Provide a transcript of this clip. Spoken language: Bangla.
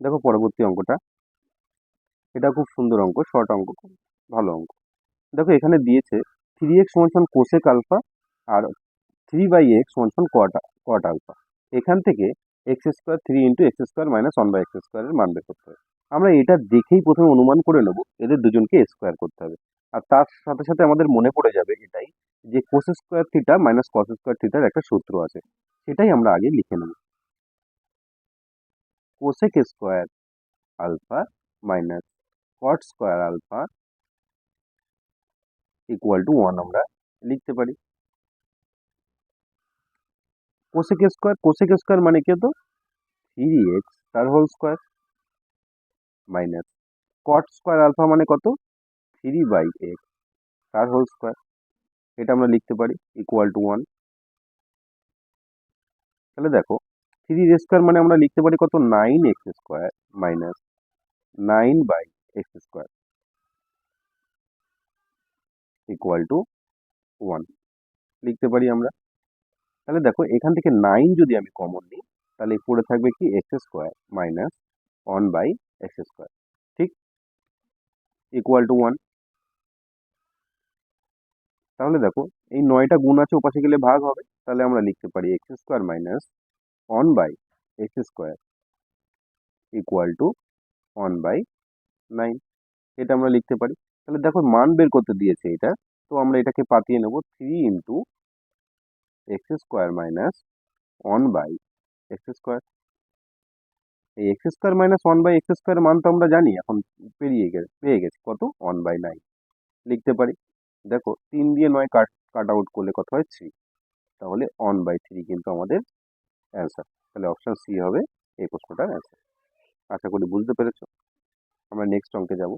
দেখো পরবর্তী অঙ্কটা। এটা খুব সুন্দর অঙ্ক শর্ট অঙ্ক ভালো অঙ্ক। দেখো এখানে দিয়েছে থ্রি এক্স সমান কোসেক আলফা আর থ্রি বাই এক্স সমান কটা কট আলফা এখান থেকে x square three into x square minus one by x স্কোয়ারের মান বের করতে হবে। আমরা এটা দেখেই প্রথমে অনুমান করে নেব, এদের দুজনকে স্কোয়ার করতে হবে। আর তার সাথে সাথে আমাদের মনে পড়ে যাবে এটাই যে cos square theta minus cos square থিটার একটা সূত্র আছে, সেটাই আমরা আগে লিখে নেব। Cosec square alpha minus cot square alpha equal to one আমরা লিখতে পারি। কোসেক স্কোয়ার কোসেক স্কোয়ার মানে কি হতো? থ্রি এক্স তার whole square minus cot square alpha মানে কত? থ্রি বাই এক্স তার হোল স্কোয়ার এটা আমরা লিখতে পারি ইকুয়াল টু ওয়ান তাহলে দেখো থ্রি স্কোয়ার মানে আমরা লিখতে পারি কত? Nine x square minus nine by x square equal to one. লিখতে পারি আমরা। তাহলে দেখো, এখান থেকে নাইন যদি আমি কমন নিই, তাহলে পড়ে থাকবে কি? X square minus one by x square. ঠিক? Equal to one. তাহলে দেখো, এই নয়টা গুণ আছে, ওপাশে গেলে ভাগ হবে। তাহলে আমরা লিখতে পারি x square minus one by x square equal to one by nine এটা আমরা লিখতে পারি। তাহলে দেখো মান বের করতে দিয়েছে এটা। তো আমরা এটাকে পাতিয়ে নেব three into x square minus one by x square এই x square minus one by x square মান তো আমরা জানি, এখন পেরিয়ে গেছে পেয়ে গেছি। কত? ওয়ান বাই নাইন লিখতে পারি। দেখো তিন দিয়ে নয় কাট কাট আউট করলে কত হয়? থ্রি তাহলে ওয়ান বাই থ্রি কিন্তু আমাদের অ্যান্সার তাহলে অপশান সি হবে এই প্রশ্নটার অ্যান্সার আশা করি বুঝতে পেরেছ। আমরা নেক্সট অঙ্কে যাব।